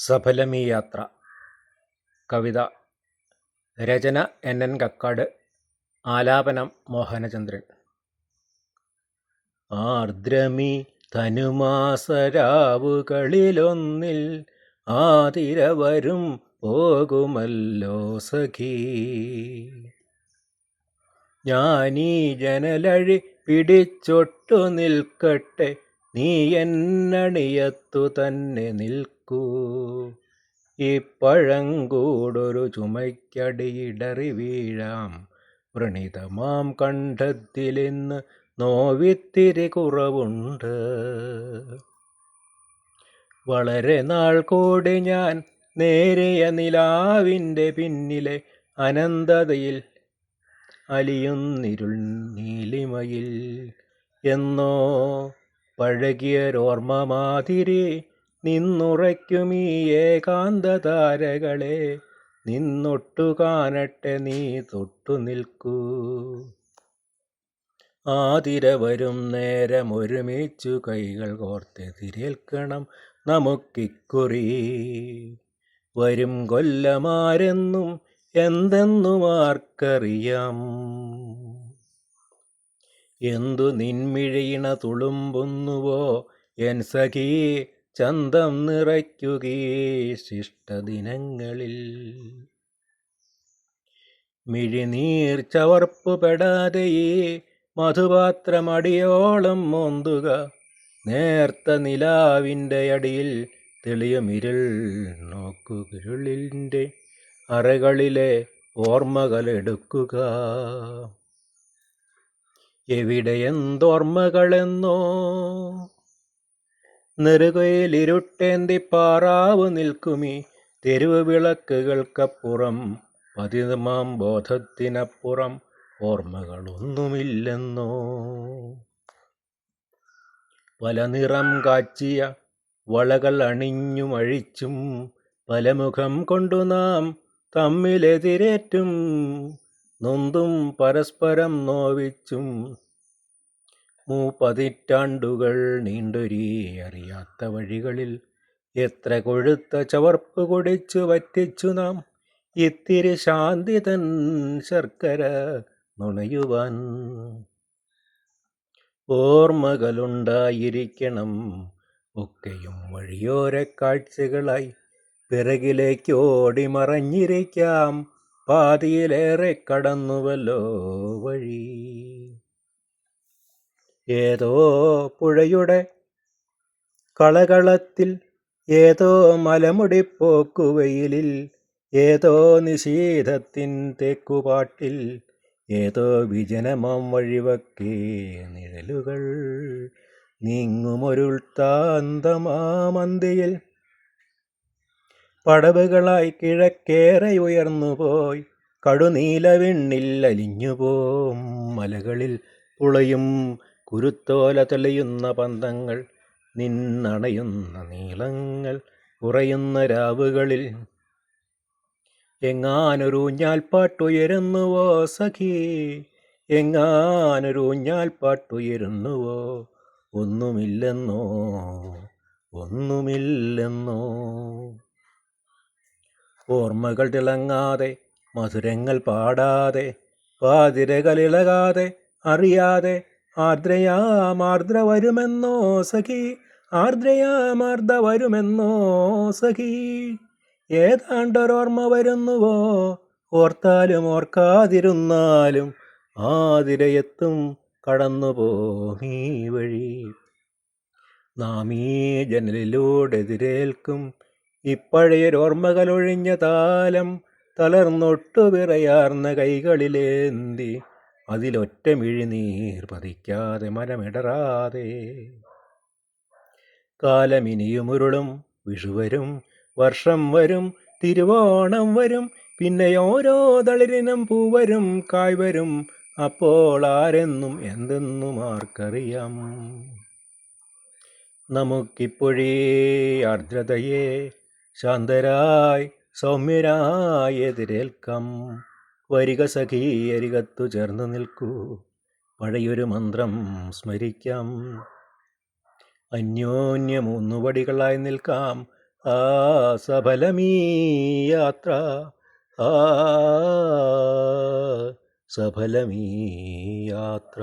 സഫലമീ യാത്ര കവിത. രചന എൻ. എൻ. കക്കാട്. ആലാപനം മോഹനചന്ദ്രൻ. ആർദ്രമി തനുമാസരാവുകളിലൊന്നിൽ ആതിരവരും പോകുമല്ലോ സഖീ. ഞാനീ ജനലഴി പിടിച്ചൊട്ടു നിൽക്കട്ടെ നീ എന്നണിയത്തു തന്നെ നിൽക്കൂ. ഈ പഴങ്കൂടൊരു ചുമയ്ക്കടിയിടറി വീഴാം. വ്രണിതമാം കണ്ഠത്തിലിന്ന് നോവിത്തിരി കുറവുണ്ട്. വളരെ നാൾ കൂടി ഞാൻ നേരിയ നിലാവിന്റെ പിന്നിലെ അനന്തതയിൽ അലിയുന്നിരുൾ നീലിമയിൽ എന്നോ പഴകിയൊരോർമ്മ മാതിരി നിന്നുറയ്ക്കുമീ ഏകാന്ത താരകളെ നിന്നൊട്ടു കാണട്ടെ നീ തൊട്ടു നിൽക്കൂ. ആതിര വരും നേരം ഒരുമിച്ചു കൈകൾ കോർത്ത് തിരിയേൽക്കണം നമുക്കിക്കുറി. വരും കൊല്ലമാരെന്നും എന്തെന്നും ആർക്കറിയാം എന്തു നിന്മിഴയിണ തുളുമ്പുന്നുവോ? എൻ സഖീ ചന്തം നിറയ്ക്കുകേ ശിഷ്ടദിനങ്ങളിൽ. മിഴിനീർ ചവർപ്പുപെടാതെ ഈ മധുപാത്രമടിയോളം മോന്തുക. നേർത്ത നിലാവിന്റെ അടിയിൽ തെളിയുമിരുൾ നോക്കുകിരുളിന്റെ അറകളിലെ ഓർമ്മകളെടുക്കുക. എവിടെ എന്തോർമ്മകളെന്നോ. നെറുകയിലിരുട്ടേന്തി പാറാവ് നിൽക്കുമി. തെരുവ് വിളക്കുകൾക്കപ്പുറം പതിമാം ബോധത്തിനപ്പുറം ഓർമ്മകളൊന്നുമില്ലെന്നോ. പല നിറം കാച്ചിയ വളകൾ അണിഞ്ഞും അഴിച്ചും പല മുഖം കൊണ്ടു നാം തമ്മിലെതിരേറ്റും നൊന്തും പരസ്പരം നോവിച്ചും മൂപ്പതിറ്റാണ്ടുകൾ നീണ്ടൊരീ അറിയാത്ത വഴികളിൽ എത്ര കൊഴുത്ത ചവർപ്പ് കുടിച്ചു വറ്റിച്ചു നാം ഇത്തിരി ശാന്തി തൻ ശർക്കര നുണയുവാൻ. ഓർമ്മകളുണ്ടായിരിക്കണം ഒക്കെയും വഴിയോര കാഴ്ചകളായി. പിറകിലേക്ക് ഓടി മറഞ്ഞിരിക്കാം പാതിയിലേറെ കടന്നുവല്ലോ വഴി. ഏതോ പുഴയുടെ കളകളത്തിൽ ഏതോ മലമുടിപ്പോക്കുവെയിലിൽ ഏതോ നിശീധത്തിൻ തേക്കുപാട്ടിൽ ഏതോ വിജനമാം വഴിവക്കേ നിഴലുകൾ നീങ്ങുമൊരുൾത്താന്തമാമന്തിയിൽ പടവുകളായി കിഴക്കേറെ ഉയർന്നുപോയി കടുനീലവിണ്ണിൽ അലിഞ്ഞുപോം മലകളിൽ പുളയും കുരുത്തോല തെളിയുന്ന പന്തങ്ങൾ നിന്നണയുന്ന നീളങ്ങൾ കുറയുന്ന രാവുകളിൽ എങ്ങാനൊരു ഊഞ്ഞാൽപ്പാട്ടുയരുന്നുവോ സഖി? എങ്ങാനൊരു ഊഞ്ഞാൽപ്പാട്ടുയരുന്നുവോ? ഒന്നുമില്ലെന്നോ? ഒന്നുമില്ലെന്നോ? ഓർമ്മകൾ തിളങ്ങാതെ മധുരങ്ങൾ പാടാതെ പാതിരകളിളകാതെ അറിയാതെ ആർദ്രയാമാർദ്ര വരുമെന്നോ സഖി? ആർദ്രയാമാർദ്ര വരുമെന്നോ സഖി? ഏതാണ്ടൊരോർമ്മ വരുന്നുവോ? ഓർത്താലും ഓർക്കാതിരുന്നാലും ആതിരയെത്തും കടന്നുപോമീ വഴി. നാം ഈ ജനലിലൂടെ എതിരേൽക്കും ഇപ്പഴയൊരോർമ്മകളൊഴിഞ്ഞ താലം തളർന്നൊട്ടു വിറയാർന്ന കൈകളിലേന്തി അതിലൊറ്റ മിഴിനീർ പതിക്കാതെ മനമിടറാതെ കാലമിനിയുമുരുളും വിഷുവരും വർഷം വരും തിരുവോണം വരും പിന്നെ ഓരോ തളിരിനം പൂവരും കായ്വരും. അപ്പോൾ ആരെന്നും എന്തെന്നും ആർക്കറിയാം. നമുക്കിപ്പോഴേ ആർദ്രതയെ ശാന്തരായി സൗമ്യരായി എതിരേൽക്കാം. വരിക സഖീ അരികത്തു ചേർന്ന് നിൽക്കൂ. പഴയൊരു മന്ത്രം സ്മരിക്കാം. അന്യോന്യമൂന്നുപടികളായി നിൽക്കാം. ആ സഫലമീ യാത്ര ആ സഫലമീ യാത്ര